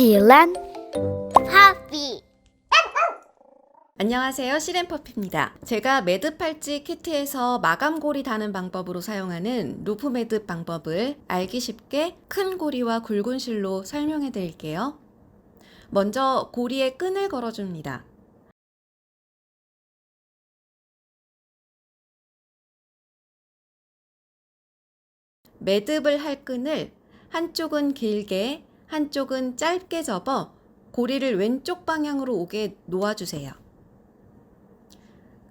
딜란 파비 안녕하세요. 시렌퍼피입니다. 제가 매듭 팔찌 키트에서 마감고리 다는 방법으로 사용하는 루프 매듭 방법을 알기 쉽게 큰 고리와 굵은 실로 설명해 드릴게요. 먼저 고리에 끈을 걸어줍니다. 매듭을 할 끈을 한쪽은 길게, 한쪽은 짧게 접어 고리를 왼쪽 방향으로 오게 놓아주세요.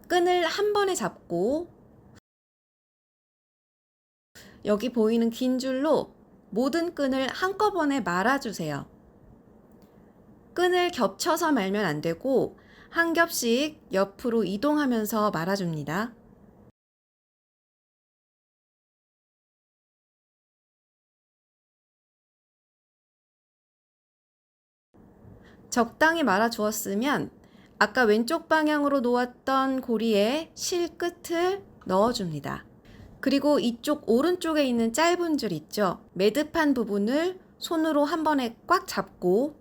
끈을 한 번에 잡고 여기 보이는 긴 줄로 모든 끈을 한꺼번에 말아주세요. 끈을 겹쳐서 말면 안 되고 한 겹씩 옆으로 이동하면서 말아줍니다. 적당히 말아 주었으면 아까 왼쪽 방향으로 놓았던 고리에 실 끝을 넣어줍니다. 그리고 이쪽 오른쪽에 있는 짧은 줄 있죠? 매듭한 부분을 손으로 한 번에 꽉 잡고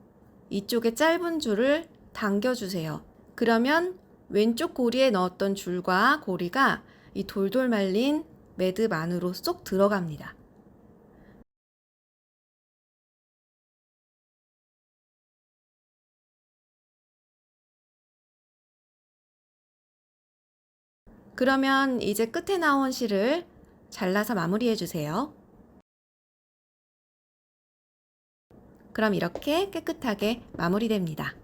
이쪽에 짧은 줄을 당겨주세요. 그러면 왼쪽 고리에 넣었던 줄과 고리가 이 돌돌 말린 매듭 안으로 쏙 들어갑니다. 그러면 이제 끝에 나온 실을 잘라서 마무리해 주세요. 그럼 이렇게 깨끗하게 마무리됩니다.